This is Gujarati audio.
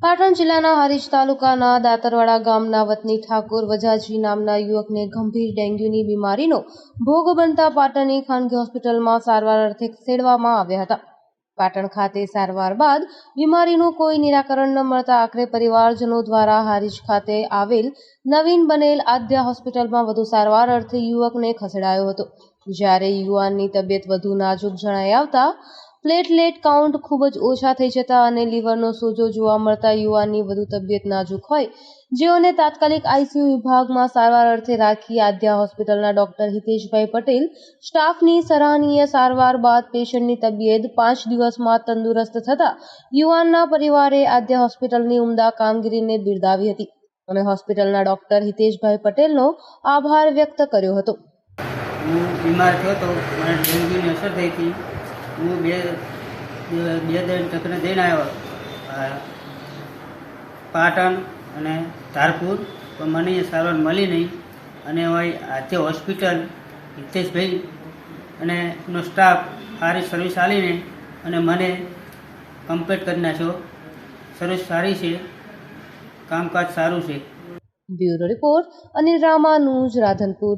પાટણ જિલ્લાના હરીજ તાલુકાના દાતરવાડા ગામના વતની ઠાકોર વજાજી નામના યુવકને ગંભીર ડેન્ગ્યુની બીમારીનો ભોગ બનતા પાટણની ખાનગી હોસ્પિટલમાં સારવાર અર્થે ખસેડવામાં આવ્યા હતા. પાટણ ખાતે સારવાર બાદ બીમારીનું કોઈ નિરાકરણ ન મળતા આખરે પરિવારજનો દ્વારા હારીજ ખાતે આવેલ નવીન બનેલ આદ્યા હોસ્પિટલમાં વધુ સારવાર અર્થે યુવકને ખસેડાયો હતો. જ્યારે યુવાનની તબિયત વધુ નાજુક જણાઈ આવતા પ્લેટલેટ કાઉન્ટ ખૂબ જ ઓછા થઈ જતા અને લીવરનો સોજો જોવા મળતા યુવાનની વધુ તબિયત નાજુક હોય. જેઓને તાત્કાલિક આઈસીયુ વિભાગમાં સારવાર અર્થે રાખી આદ્યા હોસ્પિટલના ડોક્ટર હિતેશભાઈ પટેલ, સ્ટાફની સરાહનીય સારવાર બાદ પેશન્ટની તબિયત પાંચ દિવસમાં તંદુરસ્ત થતા યુવાનના પરિવારે આદ્યા હોસ્પિટલની ઉમદા કામગીરીને બિરદાવી હતી અને હોસ્પિટલના ડોક્ટર હિતેશભાઈ પટેલનો આભાર વ્યક્ત કર્યો હતો. હું બીમાર થયો હતો મને ડેન્ગ્યુની અસર થઈ હતી. હું બે બે દિન ચક્ર જઈને આવ્યો. પાટણ અને ધારપુર, પણ મને એ સારવાર મળી નહીં. અને હોય આજે હોસ્પિટલ, હિતેશભાઈ અને એનો સ્ટાફ સારી સર્વિસ આલીને અને મને કમ્પ્લીટ કરી નાખ્યો. સર્વિસ સારી છે. કામકાજ સારું છે. Bureau report Anil Ramanuj Radhanpur.